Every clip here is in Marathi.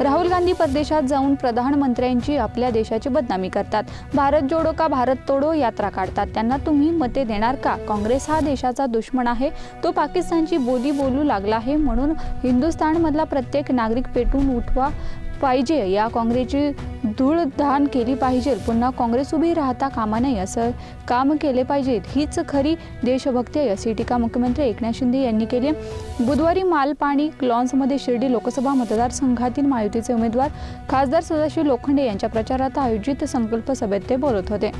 राहुल गांधी परदेशात जाऊन प्रधानमंत्र्यांची आपल्या देशाची बदनामी करतात. भारत जोडो का भारत तोडो यात्रा काढतात. त्यांना तुम्ही मते देणार का? काँग्रेस हा देशाचा दुश्मन आहे. तो पाकिस्तानची बोली बोलू लागला आहे म्हणून हिंदुस्थानमधला प्रत्येक नागरिक पेटून उठवा पाहिजे. या काँग्रेसची धूळधान केली पाहिजे. पुन्हा काँग्रेस उभी राहता कामा नये असं काम केले पाहिजेत हीच खरी देशभक्ती आहे अशी टीका मुख्यमंत्री एकनाथ शिंदे यांनी केली बुधवारी मालपाणी क्लॉन्समध्ये शिर्डी लोकसभा मतदारसंघातील महायुतीचे उमेदवार खासदार सदाशिव लोखंडे यांच्या प्रचारात आयोजित संकल्प सभेत ते बोलत होते.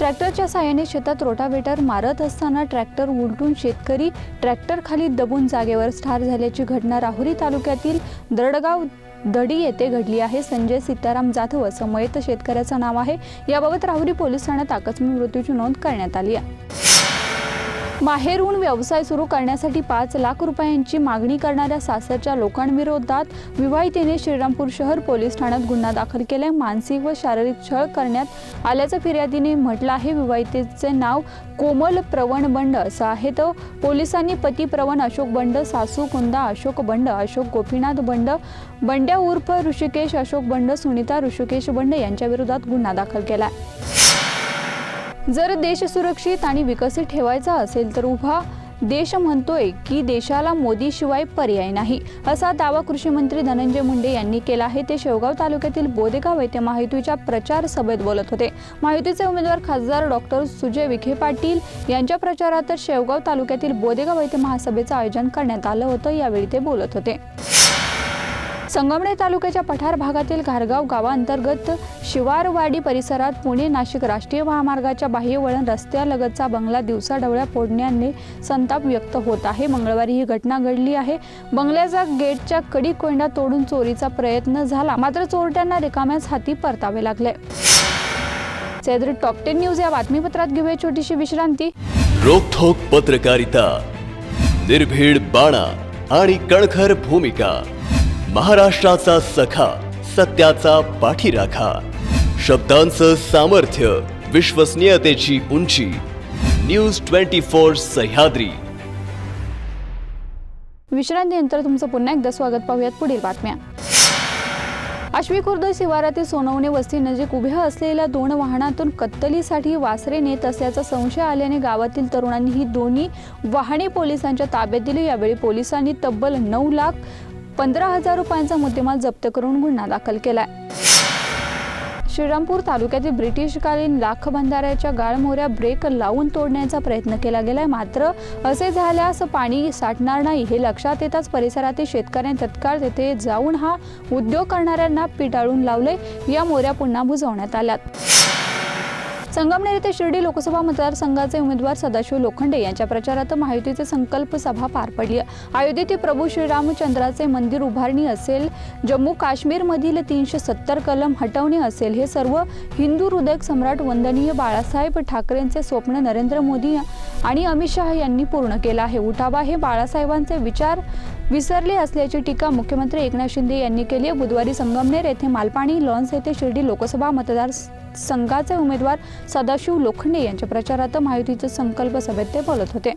ट्रॅक्टरच्या साहाय्याने शेतात रोटावेटर मारत असताना ट्रॅक्टर उलटून शेतकरी ट्रॅक्टर खाली दबून जागेवर ठार झाल्याची घटना राहुरी तालुक्यातील दरडगाव दडी येथे घडली आहे. संजय सीताराम जाधव असं मयत शेतकऱ्याचं नाव आहे. याबाबत राहुरी पोलीस ठाण्यात आकस्मिक मृत्यूची नोंद करण्यात आली आहे. बाहेरून व्यवसाय सुरू करण्यासाठी पाच लाख रुपयांची मागणी करणाऱ्या सासरच्या लोकांविरोधात विवाहितेने श्रीरामपूर शहर पोलीस ठाण्यात गुन्हा दाखल केलाय. मानसिक व शारीरिक छळ करण्यात आल्याचं फिर्यादीने म्हटलं आहे. विवाहितेचे नाव कोमल प्रवण बंड असं आहे. तर पोलिसांनी पती प्रवण अशोक बंड सासू कुंदा अशोक बंड अशोक गोपीनाथ बंड बंड्या उर्फ ऋषिकेश अशोक बंड सुनीता ऋषिकेश बंड यांच्याविरोधात गुन्हा दाखल केला जर देश सुरक्षित आणि विकसित ठेवायचा असेल तर उभा देश म्हणतोय की देशाला मोदीशिवाय पर्याय नाही असा दावा कृषी मंत्री धनंजय मुंडे यांनी केला आहे. ते शेवगाव तालुक्यातील बोदेगाव येथे माहितीच्या प्रचार सभेत बोलत होते. माहितीचे उमेदवार खासदार डॉक्टर सुजय विखे पाटील यांच्या प्रचारात शेवगाव तालुक्यातील बोदेगाव येथे महासभेचं आयोजन करण्यात आलं होतं यावेळी ते बोलत होते. संगमनेर तालुक्याच्या पठार भागातील घारगाव गावांतर्गत शिवारवाडी परिसरात पुणे नाशिक राष्ट्रीय महामार्गाच्या बाह्यवळण रस्त्यालगतचा बंगला दिवसाढवळ्या फोडण्याने संताप व्यक्त होत आहे. मंगळवारी ही घटना घडली आहे. बंगल्याचा गेटच्या कडी कोंडा तोडून चोरीचा प्रयत्न झाला. मात्र चोरट्यांना रिकाम्याच हाती परतावे लागले. सैद्री टॉप टेन न्यूज या बातमीपत्रात घेऊया छोटीशी विश्रांती. रोखोक पत्रकारिता निर्भीड बाणा आणि कणखर भूमिका. महाराष्ट्राचा सखा सत्याचा पाठीराखा. शब्दांचं सामर्थ्य विश्वसनीयतेची उंची. News twenty four Sahyadri. विश्रांतीनंतर तुमचं पुन्हा एकदा स्वागत पाहूयात पुढील बातम्या. आश्वी खुर्द शिवारातील सोनवणे वस्ती नजीक उभ्या असलेल्या दोन वाहनातून कत्तलीसाठी वासरे नेत असल्याचा संशय आल्याने गावातील तरुणांनी ही दोन्ही वाहने पोलिसांच्या ताब्यात दिली. यावेळी पोलिसांनी तब्बल नऊ लाख पंधरा हजार रुपयांचा मुद्देमाल जप्त करून गुन्हा दाखल केलाय. श्रीरामपूर तालुक्यातील ब्रिटिशकालीन लाख बंधाऱ्याच्या गाळमोऱ्या ब्रेक लावून तोडण्याचा प्रयत्न केला गेलाय. मात्र असे झाल्यास पाणी साठणार नाही हे लक्षात येताच परिसरातील शेतकऱ्यांनी तत्काळ तेथे जाऊन हा उद्योग करणाऱ्यांना पिटाळून लावले. या मोऱ्या पुन्हा बुजवण्यात आल्यात. संगमनेर येथे शिर्डी लोकसभा मतदारसंघाचे उमेदवार सदाशिव लोखंडे यांच्या प्रचारात महायुतीचे संकल्प सभा पार पडली. अयोध्येतील प्रभू श्रीरामचंद्राचे मंदिर उभारणी असेल जम्मू काश्मीरमधील तीनशे सत्तर कलम हटवणे असेल हे सर्व हिंदू हृदयक सम्राट वंदनीय बाळासाहेब ठाकरेंचे स्वप्न नरेंद्र मोदी आणि अमित शहा यांनी पूर्ण केलं आहे. उठावा हे बाळासाहेबांचे विचार विसरले असल्याची टीका मुख्यमंत्री एकनाथ शिंदे यांनी केली आहे. बुधवारी संगमनेर येथे मालपाणी लॉन्स येथे शिर्डी लोकसभा मतदार संघाचे उमेदवार सदाशिव लोखंडे यांच्या प्रचारात महायुतीच्या संकल्प सभेत ते बोलत होते.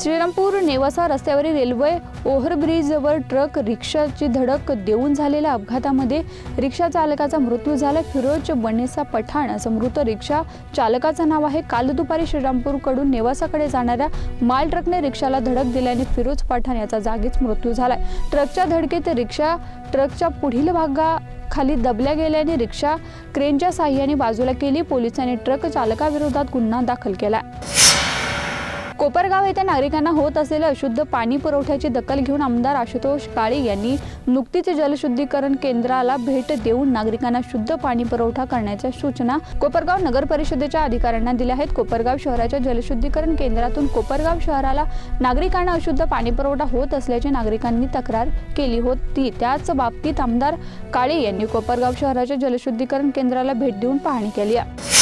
श्रीरामपूर नेवासा रस्त्यावरील रेल्वे ओव्हरब्रिजवर ट्रक रिक्षाची धडक देऊन झालेल्या अपघातामध्ये रिक्षा चालकाचा मृत्यू झाला. फिरोज बनेसा पठाण असं मृत रिक्षा चालकाचं नाव आहे. काल दुपारी श्रीरामपूरकडून नेवासाकडे जाणाऱ्या माल ट्रकने रिक्षाला धडक दिल्याने फिरोज पठाण याचा जागीच मृत्यू झालाय. ट्रकच्या धडकेत रिक्षा ट्रकच्या पुढील भागा खाली दबल्या गेल्याने रिक्षा क्रेनच्या साह्याने बाजूला केली. पोलिसांनी ट्रक चालकाविरोधात गुन्हा दाखल केला. कोपरगाव येथे नागरिकांना होत असलेल्या अशुद्ध पाणी पुरवठ्याची दखल घेऊन आमदार आशुतोष काळे यांनी नुकतीच जलशुद्धीकरण केंद्राला भेट देऊन नागरिकांना शुद्ध पाणी पुरवठा करण्याच्या सूचना कोपरगाव नगर परिषदेच्या अधिकाऱ्यांना दिल्या आहेत. कोपरगाव शहराच्या जलशुद्धीकरण केंद्रातून कोपरगाव शहराला नागरिकांना अशुद्ध पाणी पुरवठा होत असल्याची नागरिकांनी तक्रार केली होती. त्याच बाबतीत आमदार काळे यांनी कोपरगाव शहराच्या जलशुद्धीकरण केंद्राला भेट देऊन पाहणी केली आहे.